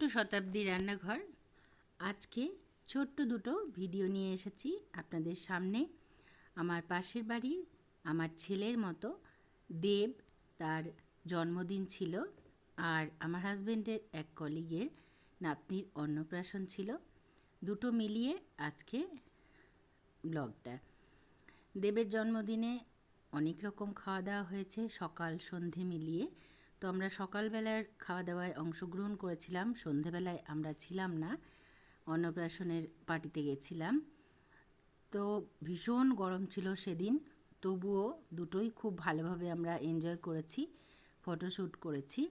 Two শতাব্দী রান্নাঘর। আজকে ছোট্ট দুটো ভিডিও নিয়ে এসেছি আপনাদের সামনে। আমার পাশের বাড়ির আমার ছেলের মতো দেব, তার জন্মদিন ছিল আর আমার হাজবেন্ডের এক কলিগের নাতনির অন্নপ্রাশন ছিল। দুটো মিলিয়ে আজকে ব্লগটা। দেবের জন্মদিনে অনেক রকম খাওয়া দাওয়া হয়েছে, সকাল সন্ধে মিলিয়ে। তো আমরা সকালবেলার খাওয়া দাওয়ায় অংশগ্রহণ করেছিলাম। সন্ধেবেলায় আমরা ছিলাম না অন্নপ্রাশনের পার্টিতে গেছিলাম। তো ভীষণ গরম ছিল সেদিন তবুও দুটোই খুব ভালোভাবে আমরা এনজয় করেছি ফটোশ্যুট করেছি।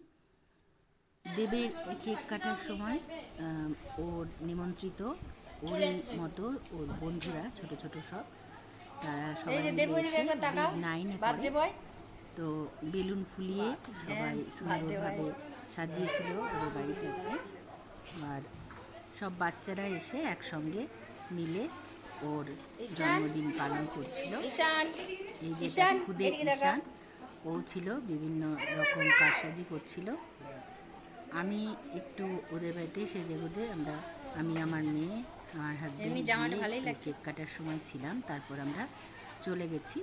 দেবের কেক কাটার সময় ওর নিমন্ত্রিত ওর মতো ওর বন্ধুরা ছোট ছোট সব তারা সবাই নাইনে পড়ে তো বেলুন ফুলিয়ে সবাই সুন্দরভাবে সাজিয়েছিল ওদের বাড়িটাকে। আর সব বাচ্চারা এসে একসঙ্গে মিলে ওর জন্মদিন পালন করছিল। এই যে খুদে ঈশান ও ছিল বিভিন্ন রকম কারসাজি করছিল। আমি একটু ওদের বাড়িতে সেজে গুজে আমরা আমি আমার মেয়ে আমার লাগছে। কেক কাটার সময় ছিলাম। তারপর আমরা চলে গেছি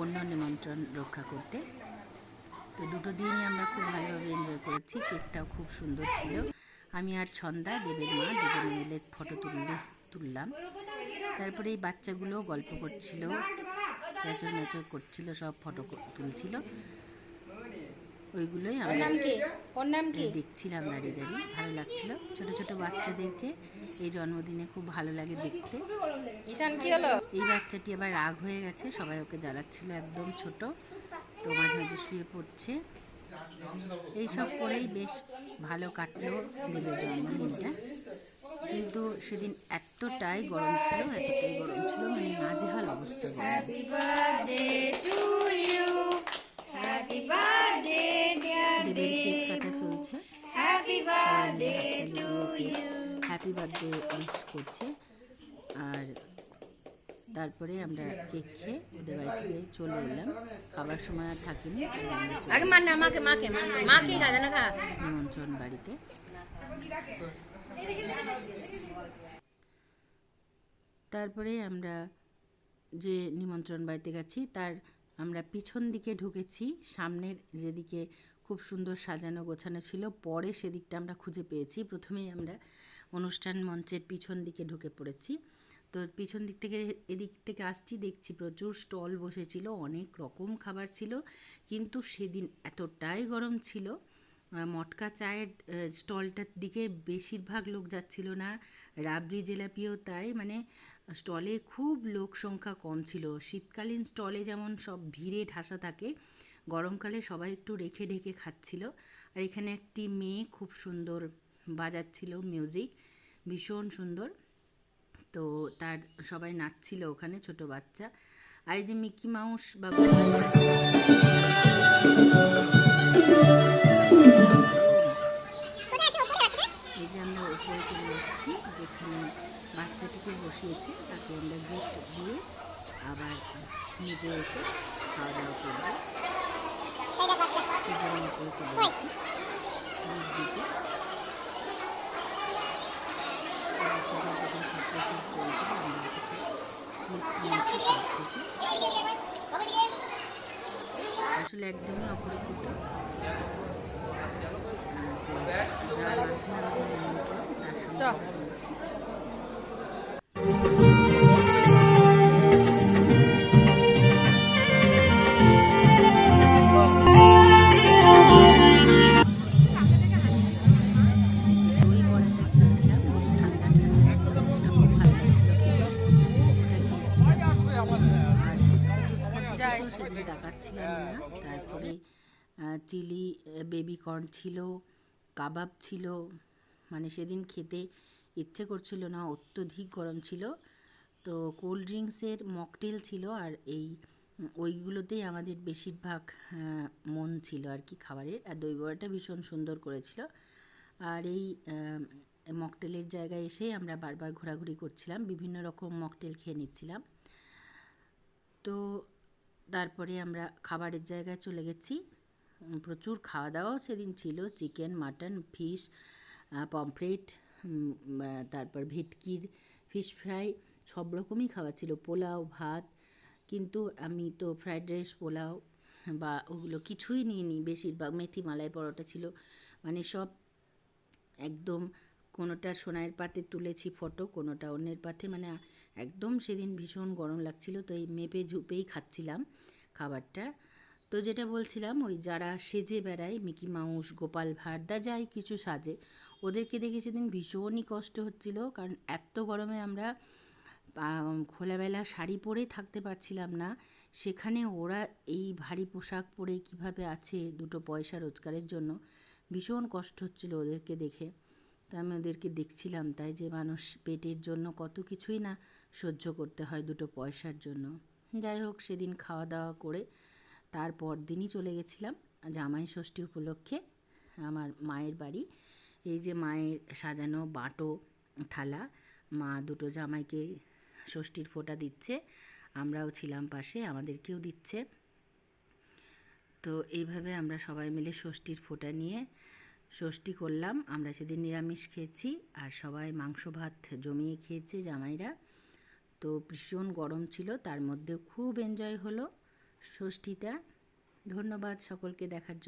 অন্য নিমন্ত্রণ রক্ষা করতে। তো দুটো দিনই আমরা খুব ভালোভাবে এনজয় করেছি, কেকটাও খুব সুন্দর ছিল। আমি আর ছন্দা, দেবের মা দুজনে মিলে ফটো তুললে, তুললাম। তারপরে এই বাচ্চাগুলো গল্প করছিল ম্যাচর ম্যাচর করছিল, সব ফটো তুলছিল। ওইগুলোই ওর আমরা নাম কি? ওর নাম কি? দেখছিলাম দাঁড়িয়ে দাঁড়িয়ে ভালো লাগছিল। ছোট ছোট বাচ্চাদেরকে এই জন্মদিনে খুব ভালো লাগে দেখতে। ঈশান কি হলো? এই বাচ্চাটি আবার রাগ হয়ে গেছে সবাই ওকে জ্বালাচ্ছিল একদম ছোট। তো মাঝে মাঝে শুয়ে পড়ছে। এইসব করেই বেশ ভালো কাটলো দেবের জন্মদিনটা। কিন্তু সেদিন এতটাই গরম ছিল এতটাই গরম ছিল মানে নাজেহাল অবস্থা। Happy birthday to you happy birthday happy birthday wish করছে। আর তারপরে আমরা কেক খেয়ে ওদের বাড়ি থেকে চলে এলাম। খাবার সময় আর থাকিনি। মান নিমন্ত্রণ বাড়িতে। তারপরে আমরা যে নিমন্ত্রণ বাড়িতে গেছি তার আমরা পিছন দিকে ঢুকেছি। সামনের যেদিকে খুব সুন্দর সাজানো গোছানো ছিল পরে সেদিকটা আমরা খুঁজে পেয়েছি। প্রথমেই আমরা অনুষ্ঠান মঞ্চের পিছন দিকে ঢুকে পড়েছি। তো পিছন দিক থেকে, এদিক থেকে আসছি, দেখছি প্রচুর স্টল বসেছিল, অনেক রকম খাবার ছিল। কিন্তু সেদিন এতটাই গরম ছিল মটকা চায়ের স্টলটার দিকে বেশিরভাগ লোক যাচ্ছিল না। রাবড়ি জেলাপিও তাই মানে স্টলে খুব লোক সংখ্যা কম ছিল। শীতকালীন স্টলে যেমন সব ভিড়ে ঢাসা থাকে, গরমকালে সবাই একটু রেখে ঢেকে খাচ্ছিল। আর এখানে একটি মেয়ে খুব সুন্দর বাজাচ্ছিল মিউজিক ভীষণ সুন্দর। তো তার সবাই নাচছিল ওখানে ছোট বাচ্চা। আর এই যে মিকি মাউস বা এই যে আমরা উপরে চলে যাচ্ছি যেখানে বাচ্চাটিকে বসিয়েছে তাকে আমরা গিফট দিয়ে আবার নিজে এসে খাওয়া দাওয়া করব সেজন্য উপরে চলে যাচ্ছি। দিতে বাচ্চাটার যখন ফটোশ্যুট চলছিল আমরা কিছু ক্লিপ নিয়েছি সব থেকে আসলে একদমই অপরিচিত। যার মাধ্যমে আমাদের তার সঙ্গে সেদিন দেখাচ্ছিলাম না। তারপরে চিলি বেবি কর্ন ছিল কাবাব ছিল। মানে সেদিন খেতে ইচ্ছে করছিল না অত্যধিক গরম ছিল। তো কোল্ড ড্রিঙ্কসের মকটেল ছিল আর এই ওইগুলোতেই আমাদের বেশিরভাগ মন ছিল আর কি খাবারের। আর দই বড়াটা ভীষণ সুন্দর করেছিল। আর এই মকটেলের জায়গায় এসে আমরা বারবার ঘোরাঘুরি করছিলাম। বিভিন্ন রকম মকটেল খেয়ে নিচ্ছিলাম। তো তারপরে আমরা খাবারের জায়গায় চলে গেছি। প্রচুর খাওয়া দাওয়াও সেদিন ছিল। চিকেন, মাটন, ফিশ পমফ্রেট তারপর ভেটকির, ফিশ ফ্রাই, সব রকমই খাবার ছিল। পোলাও, ভাত, কিন্তু আমি তো ফ্রাইড রাইস, পোলাও বা ওগুলো কিছুই নিইনি। বেশিরভাগ মেথি মালাই পরোটা ছিল। মানে সব একদম কোনোটা সোনার পাতে তুলেছি ফটো, কোনোটা অন্যের পাতে। মানে একদম সেদিন ভীষণ গরম লাগছিল, তো এই মেপে ঝুপেই খাচ্ছিলাম খাবারটা। তো যেটা বলছিলাম, ওই যারা সেজে বেড়ায়, মিকি মাউস, গোপাল ভাড়দা যায় কিছু সাজে, ওদেরকে দেখে সেদিন ভীষণই কষ্ট হচ্ছিল, কারণ এত গরমে আমরা খোলাবেলা শাড়ি পরেই থাকতে পারছিলাম না। সেখানে ওরা এই ভারী পোশাক পরে কীভাবে আছে, দুটো পয়সা রোজগারের জন্য, ভীষণ কষ্ট হচ্ছিল ওদেরকে দেখে। তো আমি ওদেরকে দেখছিলাম তাই যে মানুষ পেটের জন্য কত কিছুই না সহ্য করতে হয় দুটো পয়সার জন্য। যাই হোক, সেদিন খাওয়া দাওয়া করে তারপর দিনই চলে গেছিলাম জামাই ষষ্ঠী উপলক্ষে আমার মায়ের বাড়ি। এই যে মায়ের সাজানো বাটো থালা, মা দুটো জামাইকে ষষ্ঠীর ফোঁটা দিচ্ছে, আমরাও ছিলাম পাশে, আমাদেরকেও দিচ্ছে। তো এইভাবে আমরা সবাই মিলে ষষ্ঠীর ফোঁটা নিয়ে ষষ্ঠী করলাম। আমরা সেদিন নিরামিষ খেয়েছি আর সবাই মাংস ভাত জমিয়ে খেয়েছে জামাইরা। তো ভীষণ গরম ছিল, তার মধ্যে খুব এনজয় হলো ষষ্ঠীটা। ধন্যবাদ সকলকে দেখার জন্য।